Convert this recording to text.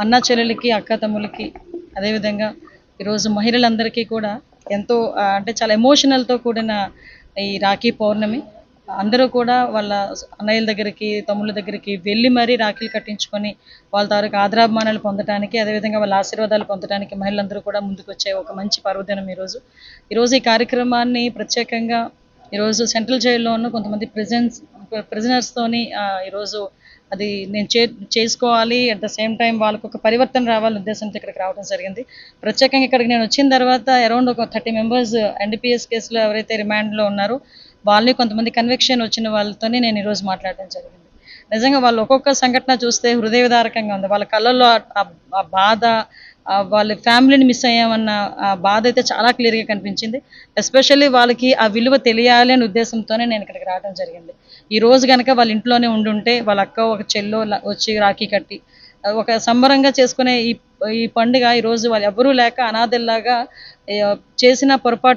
అన్న చెల్లెలకి అక్క తమ్ములకి అదేవిధంగా ఈరోజు మహిళలందరికీ కూడా ఎంతో అంటే చాలా ఎమోషనల్తో కూడిన ఈ రాఖీ పౌర్ణమి. అందరూ కూడా వాళ్ళ అన్నయ్యల దగ్గరికి తమ్ముళ్ళ దగ్గరికి వెళ్ళి మరీ రాఖీలు కట్టించుకొని వాళ్ళ తాలూకు ఆదరాభిమానాలు పొందడానికి అదేవిధంగా వాళ్ళ ఆశీర్వాదాలు పొందడానికి మహిళలందరూ కూడా ముందుకు వచ్చే ఒక మంచి పర్వదినం ఈరోజు. ఈరోజు ఈ కార్యక్రమాన్ని ప్రత్యేకంగా ఈరోజు సెంట్రల్ జైల్లోనూ కొంతమంది ప్రిజన్స్ ప్రిజనర్స్తోని ఈరోజు అది నేను చే చేసుకోవాలి. అట్ ద సేమ్ టైం వాళ్ళకు ఒక పరివర్తన రావాలని ఉద్దేశంతో ఇక్కడికి రావడం జరిగింది. ప్రత్యేకంగా ఇక్కడికి నేను వచ్చిన తర్వాత అరౌండ్ ఒక థర్టీ మెంబర్స్ ఎన్డీపీఎస్ కేసులో ఎవరైతే రిమాండ్లో ఉన్నారో వాళ్ళని కొంతమంది కన్విక్షన్ వచ్చిన వాళ్ళతోనే నేను ఈరోజు మాట్లాడడం జరిగింది. నిజంగా వాళ్ళు ఒక్కొక్క సంఘటన చూస్తే హృదయవిదారకంగా ఉంది. వాళ్ళ కళ్ళల్లో ఆ- బాధ వాళ్ళ ఫ్యామిలీని మిస్ అయ్యామన్న ఆ బాధ అయితే చాలా క్లియర్గా కనిపించింది. ఎస్పెషల్లీ వాళ్ళకి ఆ విలువ తెలియాలి అనే ఉద్దేశంతోనే నేను ఇక్కడికి రావడం జరిగింది. ఈ రోజు కనుక వాళ్ళ ఇంట్లోనే ఉండుంటే వాళ్ళ అక్క ఒక చెల్లో వచ్చి రాఖీ కట్టి ఒక సంబరంగా చేసుకునే ఈ ఈ పండుగ ఈరోజు వాళ్ళు ఎవరూ లేక అనాథల్లాగా చేసిన పొరపాటు